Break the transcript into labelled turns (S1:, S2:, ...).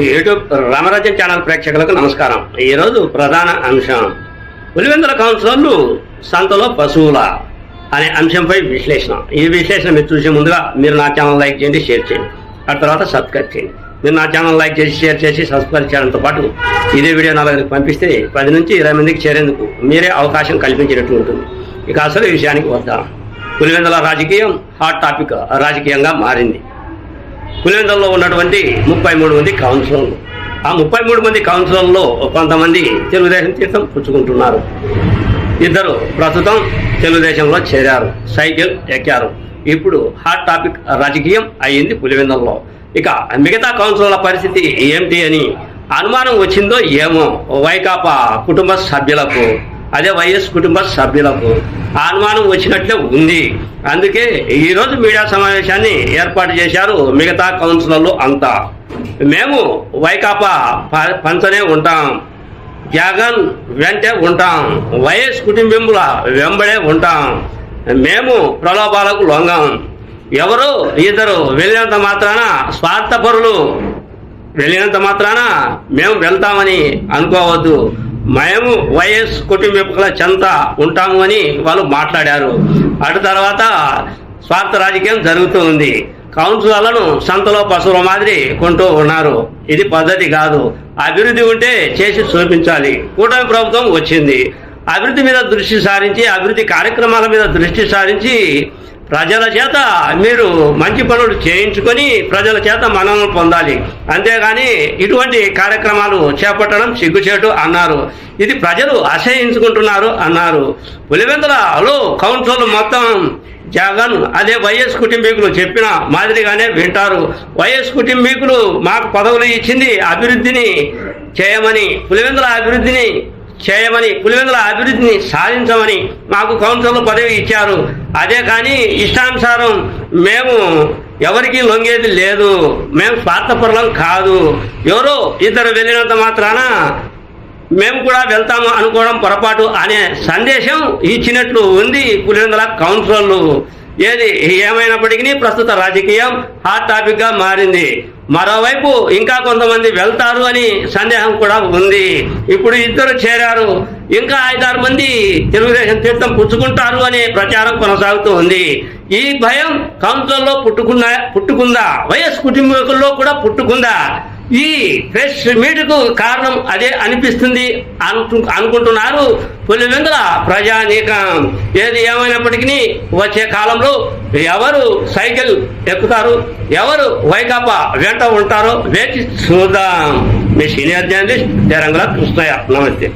S1: YouTube రామరాజ్యం channel ప్రేక్షకులకు నమస్కారం. ఈరోజు ప్రధాన అంశం. పులివెందుల కౌన్సిలర్లు సంతలో పశువుల అనే అంశంపై విశ్లేషణ. ఈ విశ్లేషణ మీరు చూసే ముందుగా మీరు నా ఛానల్ లైక్ చేయండి షేర్ చేయండి. ఆ తర్వాత సబ్స్క్రైబ్ చేయండి. మీరు నా ఛానల్ లైక్ చేసి షేర్ చేసి సబ్స్క్రైబ్ చేయడంతో పాటు ఇదే వీడియో నలుగురికి పంపిస్తే పది నుంచి ఇరవై మందికి చేరేందుకు మీరే అవకాశం కల్పించినట్టు ఉంటుంది. ఇక అసలు ఈ విషయానికి వద్దాం. పులివెందుల రాజకీయం హాట్ టాపిక్ రాజకీయంగా మారింది. పులివెందులలో ఉన్నటువంటి ముప్పై మూడు మంది కౌన్సిలర్లు. ఆ ముప్పై మూడు మంది కౌన్సిలర్లో కొంతమంది తెలుగుదేశం తీర్థం పుచ్చుకుంటున్నారు. ఇద్దరు ప్రస్తుతం తెలుగుదేశంలో చేరారు సైకిల్ ఎక్కారు. ఇప్పుడు హాట్ టాపిక్ రాజకీయం అయ్యింది పులివెందులలో. ఇక మిగతా కౌన్సిలర్ల పరిస్థితి ఏమిటి అని అనుమానం వచ్చిందో ఏమో వైకాపా కుటుంబ సభ్యులకు అదే వైఎస్ కుటుంబ సభ్యులకు. అనుమానం వచ్చినట్లే ఉంది. అందుకే ఈరోజు మీడియా సమావేశాన్ని ఏర్పాటు చేశారు మిగతా కౌన్సిలర్లు అంతా. మేము వైకాపా పంచనే ఉంటాం. జగన్ వెంటే ఉంటాం. వైఎస్ కుటుంబీకుల వెంబడే ఉంటాం. మేము ప్రలోభాలకు లొంగం. ఎవరు ఇద్దరు వెళ్ళినంత మాత్రాన స్వార్థపరులు. వెళ్ళినంత మాత్రాన మేము వెళ్తామని అనుకోవద్దు. మేము వైఎస్ కుటుంబీకుల చెంత ఉంటాము అని వాళ్ళు మాట్లాడారు. అటు తర్వాత స్వార్థ రాజకీయం జరుగుతూ ఉంది. కౌన్సిలర్లను సంతలో పశువుల మాదిరి కొంటూ ఉన్నారు. ఇది పద్ధతి కాదు. అభివృద్ధి ఉంటే చేసి చూపించాలి. కూటమి ప్రభుత్వం వచ్చింది. అభివృద్ధి మీద దృష్టి సారించి అభివృద్ధి కార్యక్రమాల మీద దృష్టి సారించి ప్రజల చేత మీరు మంచి పనులు చేయించుకొని ప్రజల చేత మనల్ని పొందాలి. అంతేగాని ఇటువంటి కార్యక్రమాలు చేపట్టడం సిగ్గుచేటు అన్నారు. ఇది ప్రజలు అసహించుకుంటున్నారు అన్నారు. పులివెందులలో కౌన్సిల్ మొత్తం జగన్ అదే వైఎస్ కుటుంబీకులు చెప్పిన మాదిరిగానే వింటారు. వైఎస్ కుటుంబీకులు మాకు పదవులు ఇచ్చింది అభివృద్ధిని చేయమని పులివెందుల అభివృద్ధిని చేయమని పులివెందుల అభివృద్ధిని సాధించమని మాకు కౌన్సిల్ పదవి ఇచ్చారు. అదే కానీ ఇష్టానుసారం మేము ఎవరికి లొంగేది లేదు. మేము స్వార్థపరులం కాదు. ఎవరో ఇద్దరు వెళ్ళినంత మాత్రాన మేము కూడా వెళ్తాము అనుకోవడం పొరపాటు అనే సందేశం ఇచ్చినట్లు ఉంది పులివెందుల కౌన్సిలర్లు. ఏది ఏమైనప్పటికీ ప్రస్తుత రాజకీయం హాట్ టాపిక్గా మారింది. మరోవైపు ఇంకా కొంతమంది వెళ్తారు అని సందేహం కూడా ఉంది. ఇప్పుడు ఇద్దరు చేరారు. ఇంకా ఐదారు మంది తెలుగుదేశం తీర్థం పుచ్చుకుంటారు అనే ప్రచారం కొనసాగుతూ ఉంది. ఈ భయం కౌన్సిల్లో పుట్టుకున్నా పుట్టుకుందా? వైఎస్ కుటుంబీకుల్లో కూడా పుట్టుకుందా? ఈ ప్రెస్ మీట్కు కారణం అదే అనిపిస్తుంది అను అనుకుంటున్నారు. పులివెందుల ప్రజానీకం. ఏది ఏమైనప్పటికీ వచ్చే కాలంలో ఎవరు సైకిల్ ఎక్కుతారు ఎవరు వైకాపా వెంట ఉంటారో వేచి చూద్దాం. మీ సీనియర్ జర్నలిస్ట్ తెరంగల కృష్ణయ్య. నమస్తే.